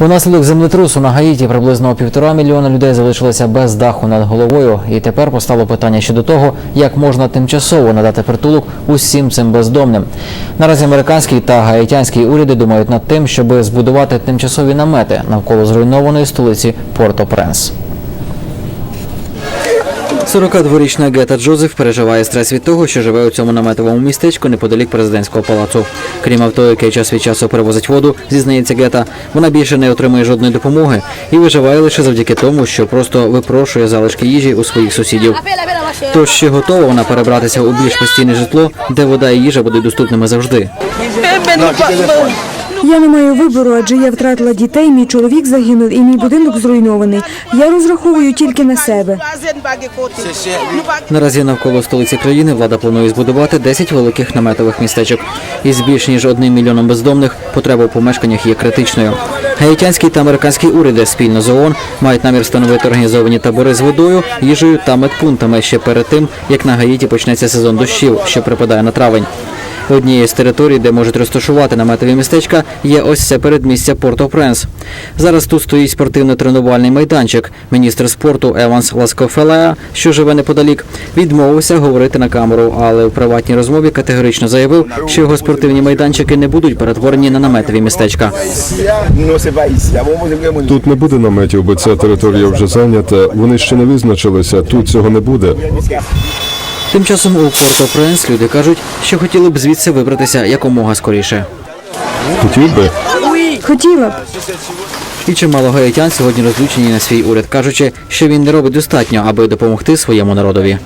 Унаслідок землетрусу на Гаїті приблизно півтора мільйона людей залишилися без даху над головою, і тепер постало питання щодо того, як можна тимчасово надати притулок усім цим бездомним. Наразі американський та гаїтянський уряди думають над тим, щоб збудувати тимчасові намети навколо зруйнованої столиці Порто-Пренс. 42-річна Гета Джозеф переживає стрес від того, що живе у цьому наметовому містечку неподалік президентського палацу. Крім авто, яке час від часу перевозить воду, зізнається Гета, вона більше не отримує жодної допомоги і виживає лише завдяки тому, що просто випрошує залишки їжі у своїх сусідів. Тож ще готова вона перебратися у більш постійне житло, де вода і їжа будуть доступними завжди. Я не маю вибору, адже я втратила дітей, мій чоловік загинув і мій будинок зруйнований. Я розраховую тільки на себе. Наразі навколо столиці країни влада планує збудувати 10 великих наметових містечок. Із більш ніж одним мільйоном бездомних потреба у помешканнях є критичною. Гаїтянський та американські уряди спільно з ООН мають намір встановити організовані табори з водою, їжею та медпунктами ще перед тим, як на Гаїті почнеться сезон дощів, що припадає на травень. Однією з територій, де можуть розташувати наметові містечка, є ось це передмістя Порто-Пренс. Зараз тут стоїть спортивно-тренувальний майданчик. Міністр спорту Еванс Ласкофелеа, що живе неподалік, відмовився говорити на камеру, але в приватній розмові категорично заявив, що його спортивні майданчики не будуть перетворені на наметові містечка. Тут не буде наметів, бо ця територія вже зайнята. Вони ще не визначилися. Тут цього не буде. Тим часом у Порто-Пренс люди кажуть, що хотіли б звідси вибратися якомога скоріше. Хотів би. Хотіла б. І чимало гаїтян сьогодні розлючені на свій уряд, кажучи, що він не робить достатньо, аби допомогти своєму народові.